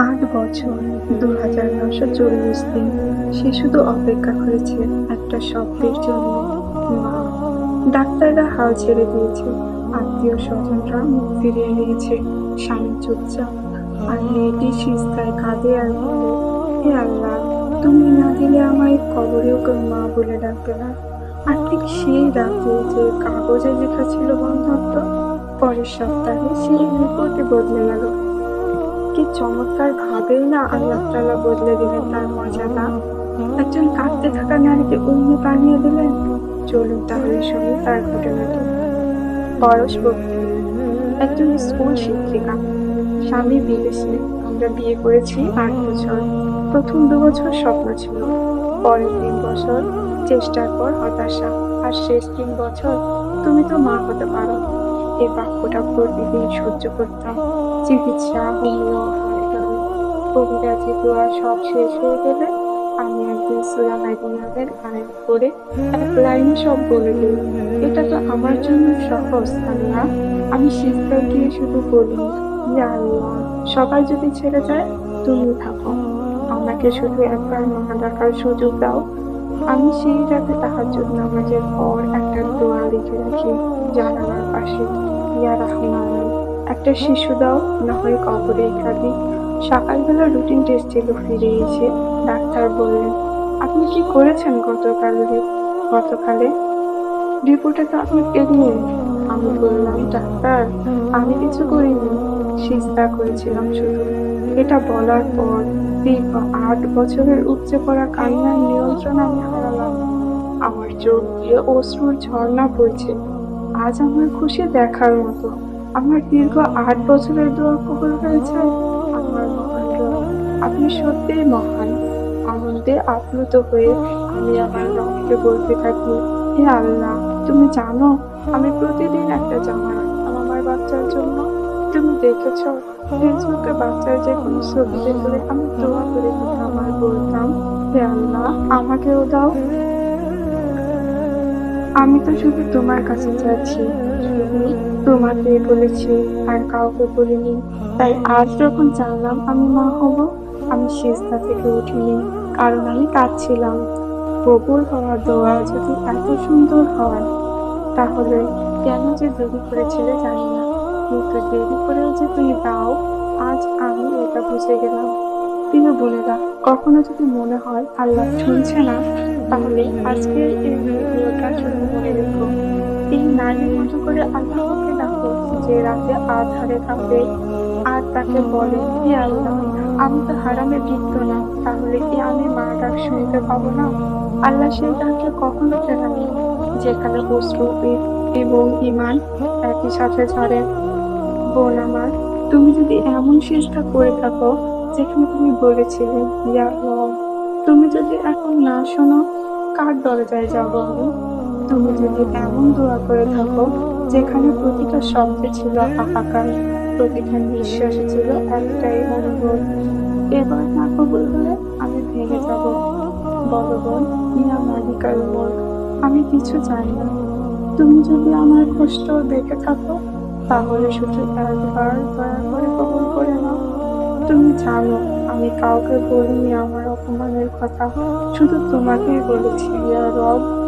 আট বছর দু হাজার নশো চল্লিশ দিন সে শুধু অপেক্ষা করেছে একটা শব্দের জন্য। ডাক্তাররা হাল ছেড়ে দিয়েছে। আত্মীয় স্বজনরা মুখ ফিরিয়ে নিয়েছে। স্বামী চুপচাপ, আর মেয়েটি সিস্তায় কাঁদে আর বলে, হে আল্লাহ, তুমি না দিলে আমায় কবরেও কেউ মা বলে ডাকবে না। আর ঠিক সেই রাতে যে কাগজে লেখা ছিল বন্ধত্ব, পরের সপ্তাহে সেই রিপোর্টে বদলে গেল। কি চমৎকার ভাবেই না আল্লাহ তাআলা বদলে দিলেন তার মর্যাদা? একজন কাঁদতে থাকা নারীকে অমনি বানিয়ে দিলেন? চলুন তাহলে শুনি তার ঘটনাটি। পরশ বক্তি একজন স্কুল শিক্ষিকা। স্বামী বিদেশে আমরা বিয়ে করেছি আট বছর। প্রথম দু বছর স্বপ্ন ছিল। পরের তিন বছর চেষ্টার পর হতাশা। আর শেষ তিন বছর তুমি তো মা হতে পারো। এই বাক্যটা প্রতিদিন সহ্য করতাম চিকিৎসা, হোমিও দোয়া সব শেষ হয়ে গেলে আমি একদিন করে এক সব বলে দিই। এটা তো আমার জন্য সহজ আল্লাহ আমি সিস্টার গিয়ে শুধু বলি আল্লাহ, সবাই যদি ছেড়ে যায়, তুমি থাকো। আমাকে শুধু একবার মা ডাকার সুযোগ দাও আমি সেই রাতে তাহার জন্য নামাজের পর একটা দোয়া লিখে রাখি, জানালার পাশে। ইয়া রহমান একটা শিশু দাও, না হয় কবরে কাঁদি সকালবেলা রুটিন টেস্ট ছিল ফিরে এসে ডাক্তার বললেন, আপনি কি করেছেন গতকালে গতকালে? রিপোর্টে তো আপনি পেলেন আমি বললাম, ডাক্তার, আমি কিছু করিনি। সিস্তা করেছিলাম শুধু। এটা বলার পর দীর্ঘ আট বছরের উপচে পড়া কান্নার নিয়ন্ত্রণ আমি হারালাম আমার চোখ দিয়ে অশ্রুর ঝর্ণা পড়ছে। আজ আমার খুশি দেখার মতো। আমার দীর্ঘ আট বছরের দোয়া কবুল হয়েছে। আমার আপনি সত্যিই মহান। আনন্দে আপ্লুত হয়ে আমি আমার রবকে বলতে থাকি, হে আল্লাহ, তুমি জানো, আমি প্রতিদিন একটা জামা আমার বাচ্চার জন্য তুমি দেখেছ ফেসবুকে বাচ্চার যে কোনো ছবি দেখলে আমি দোয়া করে দিতাম আর বলতাম, হে আল্লাহ, আমাকেও দাও। আমি তো শুধু তোমার কাছে শুধু তোমাকে বলেছি আর কাউকে বলিনি। তাই আজ যখন জানলাম আমি মা হব, আমি সিজদা থেকে উঠিনি, কারণ আমি কাঁদছিলাম। কবুল হওয়ার দোয়া যদি এত সুন্দর হয়, তাহলে কেন যে দেরি করেছিলে জানি না। কিন্তু দেরি করেও যে তুমি দাও, আজ আমি এটা বুঝে গেলাম। প্রিয় বোনেরা, কখনো যদি মনে হয় আল্লাহ শুনছে না, তাহলে আজকের এই ভিডিওটা শুধু মনে রেখো এই নারীর মতো করে আল্লাহকে ডাকো, যে রাতে আধারে থাকে আর তাকে বলে, হে আল্লাহ, আমি তো হারামে লিপ্ত না, তাহলে কি আমি মা ডাক শুনতে পাবো না? আল্লাহ সেই ডাকে কখনো ফেরানি যেখানে অশ্রু এবং ইমান একই সাথে ঝরে। বোন আমার, তুমি যদি এমন চেষ্টা করে থাকো যেখানে তুমি বলেছিলে, ইয়া তুমি যদি এখন না শোনো, কার দরজায় যাব আমি তুমি যদি এমন দোয়া করে থাকো যেখানে প্রতিটা শব্দে ছিল হাহাকার, প্রতিটা নিঃশ্বাসে ছিল একটাই অনুভব। এবার না কবুল হলে আমি ভেঙে যাব। বলো বোন, ইয়া মালিকার উপর আমি কিছু জানি না। তুমি যদি আমার কষ্ট দেখে থাকো তাহলে শুধু একবার দয়া করে কবুল করে নাও। তুমি জানো, আমি কাউকে বলিনি আমার অপমানের কথা। শুধু তোমাকেই বলেছি রব।